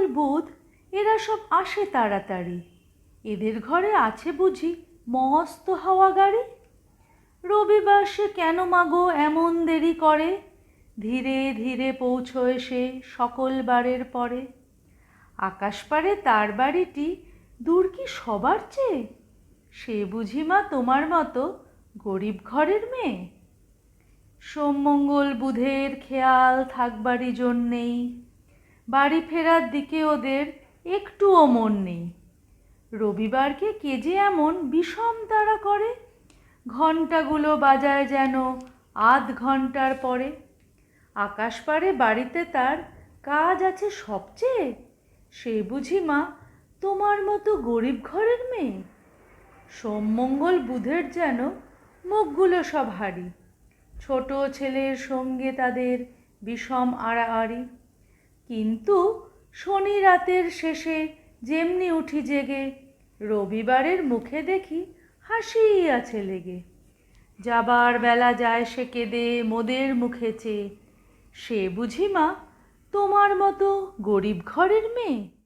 মঙ্গল বুধ এরা সব আসে তাড়াতাড়ি। এদের ঘরে আছে বুঝি মস্ত হাওয়া গাড়ি? রবিবার সে কেন মাগো এমন দেরি করে? ধীরে ধীরে পৌঁছয় সে সকল বারের পরে। আকাশপাড়ে তার বাড়িটি দূর কি সবার চেয়ে? সে বুঝি মা তোমার মতো গরিব ঘরের মেয়ে? সোমমঙ্গল বুধের খেয়াল থাকবারই জন্যেই বাড়ি ফেরার দিকে ওদের একটুও মন নেই। রবিবারকে কে যে এমন বিষম তাড়া করে? ঘন্টাগুলো বাজায় যেন আধ ঘণ্টার পরে। আকাশপাড়ে বাড়িতে তার কাজ আছে সবচেয়ে? সে বুঝি মা, তোমার মতো গরিব ঘরের মেয়ে? সোমমঙ্গল বুধের যেন মুখগুলো সব হারি। ছোট ছেলের সঙ্গে তাদের বিষম আড়াআড়ি। কিন্তু শনি রাতের শেষে যেমনি উঠি জেগে, রবিবারের মুখে দেখি হাসি আছে লেগে। যাবার বেলা যায় সে কেঁদে মোদের মুখে চেয়ে। সে বুঝি মা, তোমার মতো গরিব ঘরের মেয়ে?